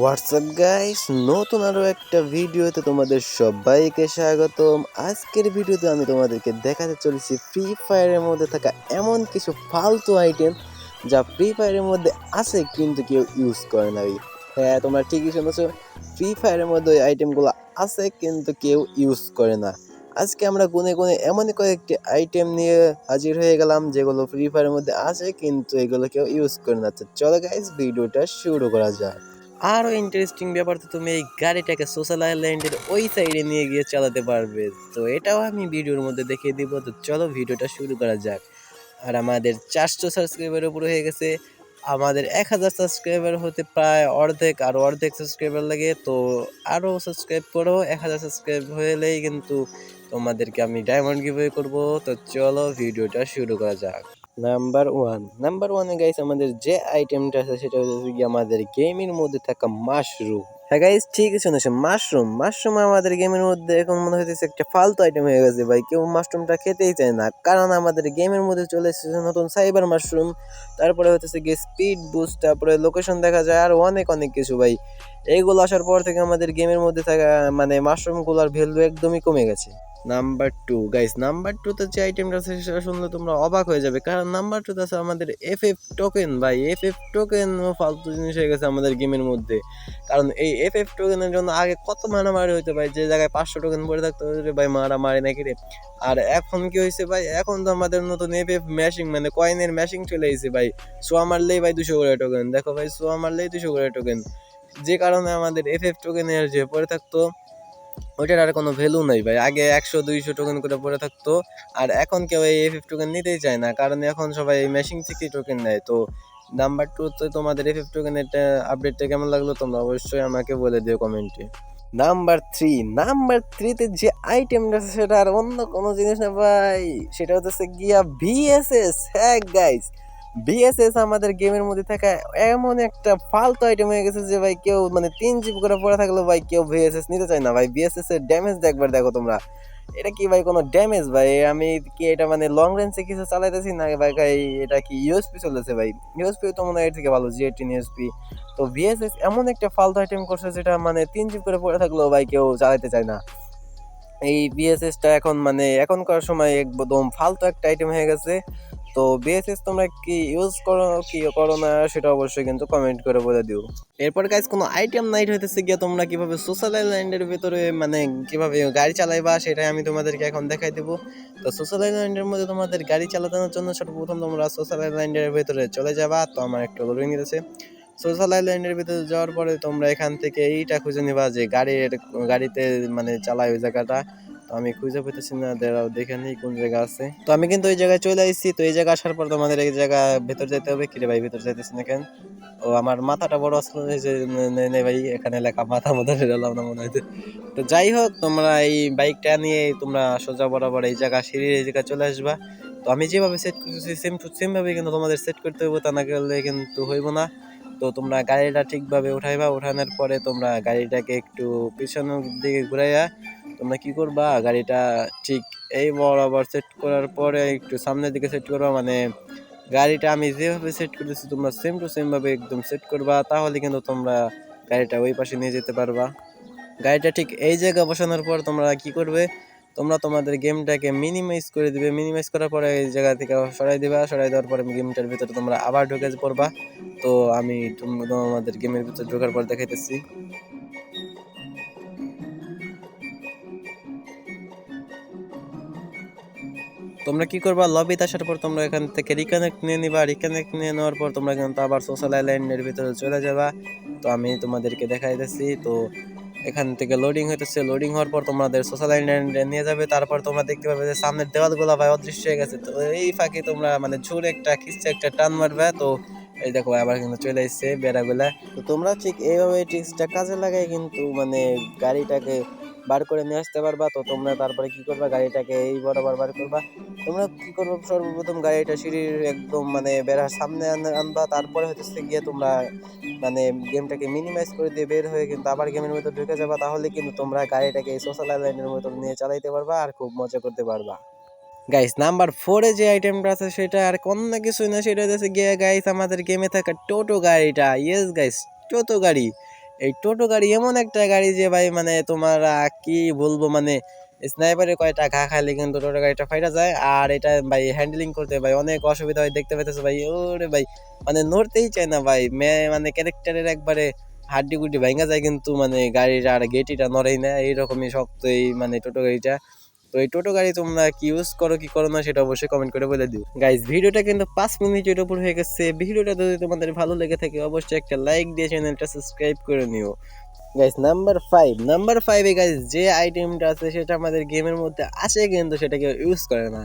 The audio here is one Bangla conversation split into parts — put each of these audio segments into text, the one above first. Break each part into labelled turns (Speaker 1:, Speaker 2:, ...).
Speaker 1: হোয়াটসঅ্যাপ গাইস নতুন আরও একটা ভিডিওতে তোমাদের সবাইকে স্বাগতম। আজকের ভিডিওতে আমি তোমাদেরকে দেখাতে চলেছি ফ্রি ফায়ারের মধ্যে থাকা এমন কিছু ফালতু আইটেম যা ফ্রি ফায়ারের মধ্যে আছে কিন্তু কেউ ইউজ করে না হ্যাঁ তোমরা ঠিকই শুনেছো ফ্রি ফায়ারের মধ্যে ওই আইটেমগুলো আছে কিন্তু কেউ ইউজ করে না। আজকে আমরা গুনে গুনে এমনই কয়েকটি আইটেম নিয়ে হাজির হয়ে গেলাম, যেগুলো ফ্রি ফায়ারের মধ্যে আছে কিন্তু এগুলো কেউ ইউজ করে না। চলো গাইস ভিডিওটা শুরু করা যাক। আরও ইন্টারেস্টিং ব্যাপার তো তুমি এই গাড়িটাকে সোশ্যাল আইল্যান্ডের ওই সাইডে নিয়ে গিয়ে চালাতে পারবে। তো এটাও আমি ভিডিওর মধ্যে দেখিয়ে দিব। তো চলো ভিডিওটা শুরু করা যাক। আর আমাদের চারশো সাবস্ক্রাইবার উপরে হয়ে গেছে। আমাদের এক হাজার সাবস্ক্রাইবার হতে প্রায় অর্ধেক, আর অর্ধেক সাবস্ক্রাইবার লাগে। তো আরও সাবস্ক্রাইব করো। এক হাজার সাবস্ক্রাইব হলেই কিন্তু তোমাদেরকে আমি ডায়মন্ড গিভওয়ে করব। তো চলো ভিডিওটা শুরু করা যাক। নাম্বার ওয়ান নাম্বার ওয়ানে গাইস আমাদের যে আইটেমটা আছে, সেটা হচ্ছে কি আমাদের গেমের মধ্যে থাকা মাশরুম হ্যাঁ গাইস ঠিক শুনেছে মাশরুম মাশরুম আমাদের গেমের মধ্যে এখন মনে হইতেছে একটা ফালতু আইটেম হয়ে গেছে, ভাই। কেউ মাশরুমটা খেতেই চায় না। কারণ আমাদের গেমের মধ্যে চলে এসেছে নতুন সাইবার মাশরুম তারপরে হচ্ছে গিয়ে স্পিড বুস্ট তারপরে লোকেশন দেখা যায় আর অনেক অনেক কিছু, ভাই। এইগুলো আসার পর থেকে আমাদের গেমের মধ্যে থাকা মানে মাশরুমগুলোর ভ্যালু একদমই কমে গেছে। নাম্বার টু গাইস নাম্বার টুতে যে আইটেমটা আছে সেটা শুনলে তোমরা অবাক হয়ে যাবে। কারণ নাম্বার টুতে আছে আমাদের এফ এফ টোকেন ভাই এফ এফ টোকেন ফালতু জিনিস হয়ে গেছে আমাদের গেমের মধ্যে। কারণ এই এফ এফ টোকেনের জন্য আগে কত মারামারি হইতো ভাই? যে জায়গায় পাঁচশো টোকেন পড়ে থাকতো ভাই মারা মারে নাকি রে? আর এখন কি হয়েছে ভাই? এখন তো আমাদের নতুন এফ এফ ম্যাশিং মানে কয়েনের ম্যাশিং চলে এসেছে ভাই। সোয়া মারলেই ভাই দুশো করে টোকেন দেখো ভাই সোয়া মারলেই দুশো করে টোকেন যে কারণে আমাদের এফ এফ টোকেনের যে পড়ে থাকতো ওইটার আর কোনো ভ্যালু নাই ভাই। আগে একশো, দুইশো টোকেন করে পড়ে থাকতো, আর এখন কেউ এই এফ টোকেন নিতেই চায় না, কারণ এখন সবাই এই মেশিন থেকেই টোকেন নেয়। তো নাম্বার টুতে তোমাদের এফ এফ টোকেনের আপডেটটা কেমন লাগল তোমরা অবশ্যই আমাকে বলে দিও কমেন্টে নাম্বার থ্রি নাম্বার থ্রিতে যে আইটেমটা আছে সেটা আর অন্য কোনো জিনিস না ভাই, সেটা হচ্ছে গিয়া ভিএসএস হ্যাঁ গাইস বিএসএস আমাদের গেমের মধ্যে থাকা এমন একটা ফালতু আইটেম হয়ে গেছে যে ভাই কেউ মানে তিন জিপ করে পড়ে থাকলেও ভাই কেউ ভিএসএস নিতে চায় না। ভাই বিএসএস এর ড্যামেজ একবার দেখো তোমরা। এটা কি ভাই কোনো ড্যামেজ ভাই? আমি কি এটা মানে লং রেঞ্জে কিছু চালাইতেছি না ভাই? ভাই, এটা কি ইউএসপি চলেছে ভাই? ইউএসপি তো মনে হয় এর থেকে ভালো জি এইটিন ইউএসপি তো ভিএসএস এমন একটা ফালতু আইটেম করছে যেটা মানে তিন জিপ করে পড়ে থাকলেও ভাই কেউ চালাইতে চায় না। এই বিএসএসটা এখন মানে এখনকার সময় একদম ফালতু একটা আইটেম হয়ে গেছে। তো বিএসএস তোমরা কি ইউজ করো, কি করো না, সেটা অবশ্যই কিন্তু কমেন্ট করে বলে দিও। এরপর গাইজ কোনো আইটেম নাইট হইতেছে গিয়ে তোমরা কীভাবে সোশ্যাল আইল্যান্ডের ভিতরে মানে কীভাবে গাড়ি চালাইবা, সেটাই আমি তোমাদেরকে এখন দেখাই দেবো। তো সোশ্যাল আইল্যান্ডের মধ্যে তোমাদের গাড়ি চালানোর জন্য সর্বপ্রথম তোমরা সোশ্যাল আইল্যান্ডের ভিতরে চলে যাবা। তো আমার একটু লোডিং নিতেছে সোশ্যাল আইল্যান্ডের ভিতরে যাওয়ার পরে তোমরা এখান থেকে এইটা খুঁজে নিবা যে গাড়ির, গাড়িতে মানে চালায় ওই জায়গাটা। তো আমি খুঁজে পেতেছি না দাঁড়াও দেখে নেই কোন জায়গা আছে। তো আমি কিন্তু ওই জায়গায় চলে আসছি তো এই জায়গা আসার পর তোমাদের এই জায়গা ভেতর যেতে হবে। কিরে ভাই, ভেতর যাইতেছি না কেন? ও আমার মাথাটা বড় আসলো না যে, নে- নে ভাই, এখানে লেখা মাথা মতো ঢেলাম না মনে হচ্ছে তো যাই হোক, তোমরা এই বাইকটা নিয়ে তোমরা সোজা বরাবর এই জায়গা, সিঁড়ির এই জায়গায় চলে আসবা। তো আমি যেভাবে সেট করতেছি সেম টু সেম ভাবে কিন্তু তোমাদের সেট করতে হবে তা না গেলে কিন্তু হইব না। তো তোমরা গাড়িটা ঠিকভাবে উঠাইবা, উঠানোর পরে তোমরা গাড়িটাকে একটু পিছনের দিকে ঘুরাইয়া তোমরা কি করবা? গাড়িটা ঠিক এই বরাবর সেট করার পরে একটু সামনের দিকে সেট করবা মানে গাড়িটা আমি যেভাবে সেট করেছি তোমরা সেম টু সেম ভাবে একদম সেট করবা, তাহলে কিন্তু তোমরা গাড়িটা ওই পাশে নিয়ে যেতে পারবা। গাড়িটা ঠিক এই জায়গায় বসানোর পর তোমরা কি করবে? তোমরা তোমাদের গেমটাকে মিনিমাইজ করে দিবে। মিনিমাইজ করার পরে এই জায়গা থেকে সরাই দিবা, সরাই দেওয়ার পরে গেমটার ভিতরে তোমরা আবার ঢুকে পড়বা। তো আমি তোম- তোমাদের গেমের ভিতরে ঢোকার পর দেখাইতেছি। তোমরা কি করবা? লবিতে আসার পর তোমরা এখান থেকে রিকানেক্ট নিয়ে নিবা। রিকানেক্ট নিয়ে নেওয়ার পর তোমরা কিন্তু আবার সোশ্যাল আইল্যান্ডের ভিতরে চলে যাবা। তো আমি তোমাদেরকে দেখাইতেছি তো এখান থেকে লোডিং হইতেছে। লোডিং হওয়ার পর তোমাদের সোশ্যাল আইল্যান্ডে নিয়ে যাবে। তারপর তোমরা দেখতে পাবে যে সামনের দেওয়ালগুলো ভাই অদৃশ্য হয়ে গেছে। তো এই ফাঁকে তোমরা মানে ঝুর একটা খিচ্ছে একটা টান মারবে। তো এই দেখো আবার কিন্তু চলে এসছে বেড়াগুলা। তো তোমরা ঠিক এইভাবে ট্রিক্সটা কাজে লাগাই কিন্তু মানে গাড়িটাকে বার করে নিয়ে আসতে পারবা, তো তোমরা তারপরে কি করবা? গাড়িটাকে এই বরাবর বার করবা। তোমরা কি করব? সর্বপ্রথম গাড়িটা সিঁড়ির একদম মানে বেড়ার সামনে আন- আনবা, তারপরে হচ্ছে গিয়ে তোমরা মানে গেমটাকে মিনিমাইজ করে দিয়ে বের হয়ে কিন্তু আবার গেমের মধ্যে ঢুকে যাবা, তাহলে কিন্তু তোমরা গাড়িটাকে এই সোশ্যাল আইল্যান্ডের মতো নিয়ে চালাইতে পারবা আর খুব মজা করতে পারবা। গাইস নাম্বার ফোরে যে আইটেমটা আছে সেটা আর অন্য কিছুই না, সেটা হচ্ছে গিয়ে গাইস আমাদের গেমে থাকা টোটো গাড়িটা। ইয়েস গাইস টোটো গাড়ি। এই টোটো গাড়ি এমন একটা গাড়ি যে ভাই মানে তোমার কি বলব মানে স্নাইপারে কয়টা ঘা খাইলে কিন্তু টোটো গাড়িটা ফাইটা যায়। আর এটা ভাই হ্যান্ডেলিং করতে ভাই অনেক অসুবিধা হয়, দেখতে পেতেছো ভাই, ওরে ভাই। মানে নড়তেই চায় না ভাই, মে মানে ক্যারেক্টারের একবারে হাড্ডি গুড্ডি ভাঙা যায় কিন্তু মানে গাড়িটা আর গেটিটা নড়েই না, এইরকমই শক্ত এই মানে টোটো গাড়িটা। তো এই টোটো গাড়ি তোমরা কি ইউজ করো, কি করো না সেটা অবশ্যই কমেন্ট করে বলে দিও। গাইজ ভিডিওটা কিন্তু পাঁচ মিনিটের উপর হয়ে গেছে। ভিডিওটা যদি তোমাদের ভালো লেগে থাকে, অবশ্যই একটা লাইক দিয়ে চ্যানেলটা সাবস্ক্রাইব করে নিও। গাইজ নাম্বার ফাইভ নাম্বার ফাইভে গাইজ যে আইটেমটা আছে সেটা আমাদের গেমের মধ্যে আছে কিন্তু সেটা কেউ ইউজ করে না।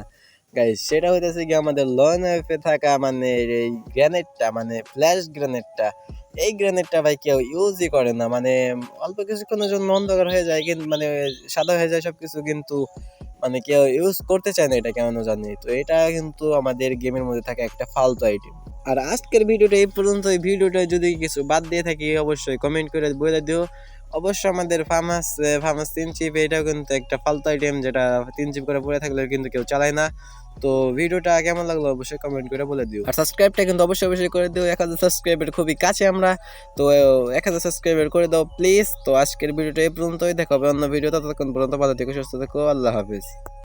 Speaker 1: গাইজ সেটা হইতেছে কি আমাদের লন এফে থাকা মানে এই গ্রেনেডটা মানে ফ্ল্যাশ গ্রেনেডটা এই গ্রেনেডটা ভাই কেউ ইউজই করে না। মানে অল্প কিছুক্ষণের জন্য অন্ধকার হয়ে যায় কিন্তু মানে সাদা হয়ে যায় সব কিছু কিন্তু মানে কেউ ইউজ করতে চায় না এটা কেমন জানি তো এটা কিন্তু আমাদের গেমের মধ্যে থাকে একটা ফালতু আইটেম আর আজকের ভিডিওটা এই পর্যন্ত এই ভিডিওটা যদি কিছু বাদ দিয়ে থাকি, অবশ্যই কমেন্ট করে বলে দিও। অবশ্য আমাদের ফার্মাস ফার্মাস তিন চিপ এটাও কিন্তু একটা ফালতু আইটেম যেটা তিন চিপ করে পড়ে থাকলে কিন্তু কেউ চালায় না। তো ভিডিওটা কেমন লাগল অবশ্যই কমেন্ট করে বলে দিও। আর সাবস্ক্রাইবটা কিন্তু অবশ্যই অবশ্যই করে দিও। এক হাজার সাবস্ক্রাইবের খুবই কাছে আমরা। তো এক হাজার সাবস্ক্রাইবের করে দাও প্লিজ তো আজকের ভিডিওটা এই পর্যন্তই। দেখা অন্য ভিডিও ততক্ষণ পর্যন্ত ভালো থেকে, সুস্থ থেকো। আল্লাহ হাফিজ।